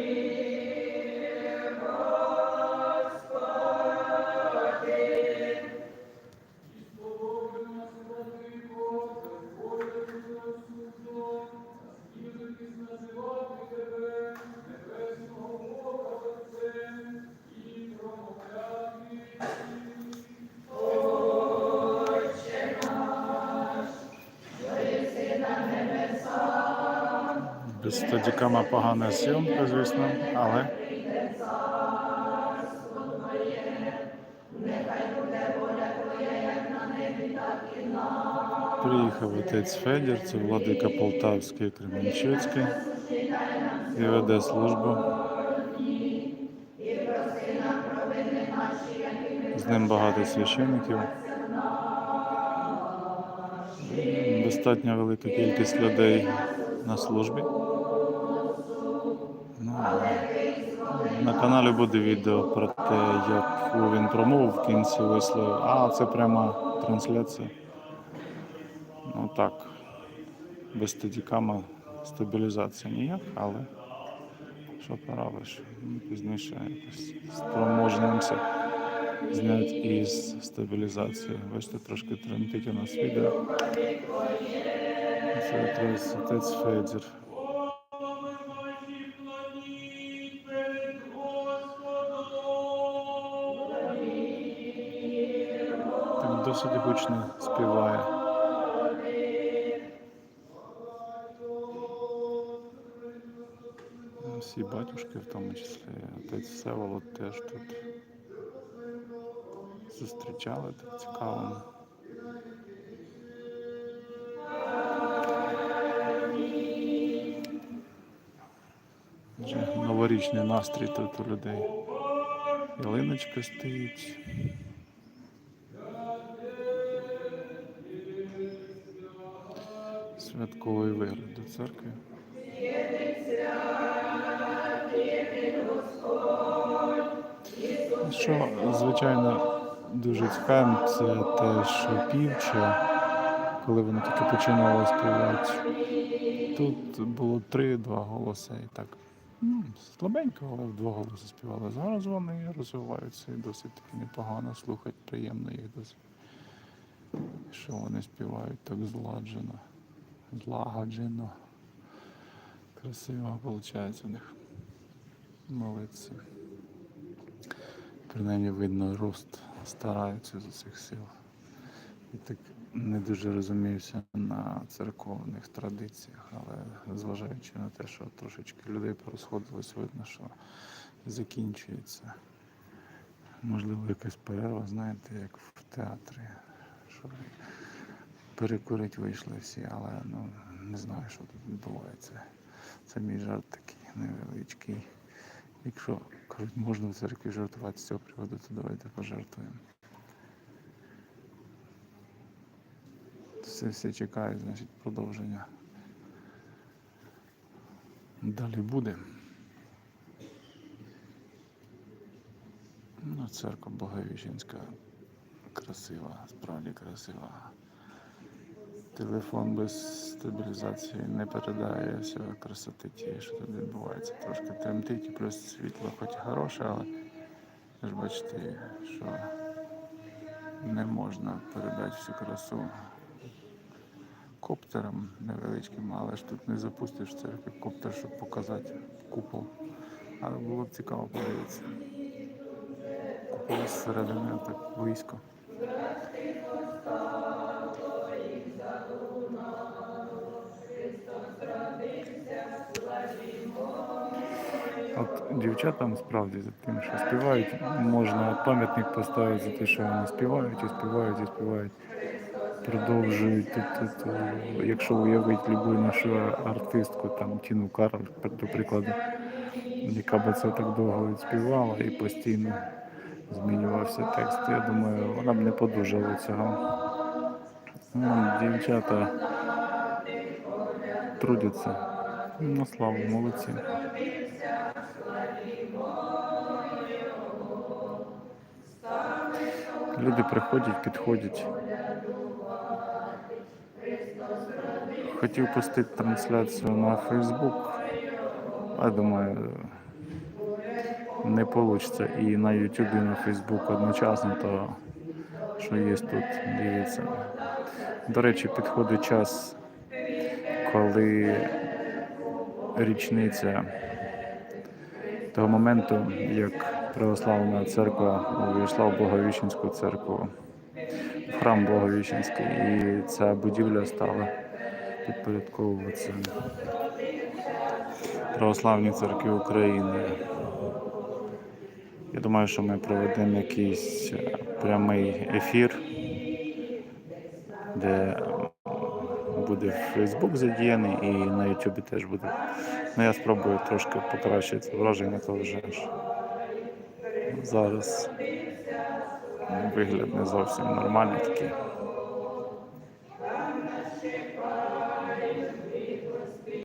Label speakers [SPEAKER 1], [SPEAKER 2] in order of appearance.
[SPEAKER 1] Amen. Без стадікама погана зйомка, звісно, але. Приїхав отець Федір, це владика Полтавський, Кременчуцький і веде службу. З ним багато священиків. Достатньо велика кількість людей на службі. На каналі буде відео про те, як він промовив в кінці висловив. А, це пряма трансляція. Ну так, без стадікама стабілізація ніяк, але що поробиш? Ну, Пізніше якось спроможемося зняти із стабілізації. Бачите, трошки тремтить у нас відео. Це отець Федір. Досить гучно співає. Всі батюшки, в тому числі отець Всеволод теж тут зустрічали так цікаво. Новорічний настрій тут у людей. Ялиночка стоїть. Святковий вигляд до церкви. Що, звичайно, дуже цікавим, це те, що півче, коли вони тільки починали співати. Тут було три-два голоси і так. м, Слабенько, але в два голоси співали. Зараз вони розвиваються і досить таки непогано слухати, приємно їх досить. Що вони співають так зладжено, злагоджено. Красиво виходить у них. Молодці. Принаймні видно рост стараються з усіх сил. І так не дуже розуміюся на церковних традиціях, але зважаючи на те, що трошечки людей порозходилось, видно, що закінчується. Можливо, якась перерва, знаєте, як в театрі. Що перекурить вийшли всі, але ну, не знаю, що тут відбувається. Це мій жарт такий невеличкий. Якщо кажуть, можна в церкві жартувати з цього приводу, то давайте пожартуємо. Все, все чекають, значить, продовження. Далі буде. Ну, церква Боговіщенська красива, справді красива. Телефон без стабілізації не передає всього красоти тієї, що тут відбувається. Трошки тремтить, і плюс світло хоч хороше, але ж бачите, що не можна передати всю красу коптером невеличким, але ж тут не запустиш церкві коптер, щоб показати купол. Але було б цікаво подивитися. Купол зсередини так близько. Дівчатам справді за тим, що співають, можна пам'ятник поставити за те, що вони співають і співають і співають. Продовжують тут, тут, е, якщо уявити любу нашу артистку, там Тіну Кароль, до прикладу, яка би це так довго відспівала і постійно змінювався текст. Я думаю, вона б не подужала цього. Ну, дівчата трудяться. На славу, молодці. Люди приходять, підходять. Хотів пустити трансляцію на Фейсбук, а думаю, не вийде і на YouTube, і на Фейсбук одночасно, то що є тут, дивіться. До речі, підходить час, коли річниця того моменту, як православна церква увійшла в Боговіщенську церкву, в храм Боговіщенський, і ця будівля стала підпорядковуватися Православній церкві України. Я думаю, що ми проведемо якийсь прямий ефір, де буде Facebook задіяний і на YouTube теж буде. Ну, я спробую трошки покращити враження, то вже зараз вигляд не зовсім нормальний такий.